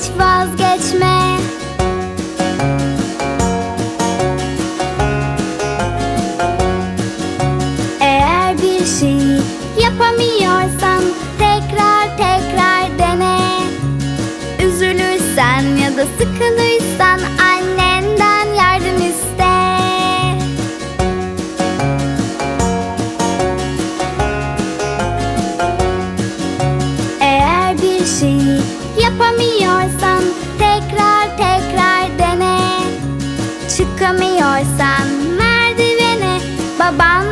hiç vazgeçme. Eğer bir şeyi yapamıyorsan tekrar tekrar dene. Üzülürsen ya da sıkılırsan Çıkamıyorsam merdivene babam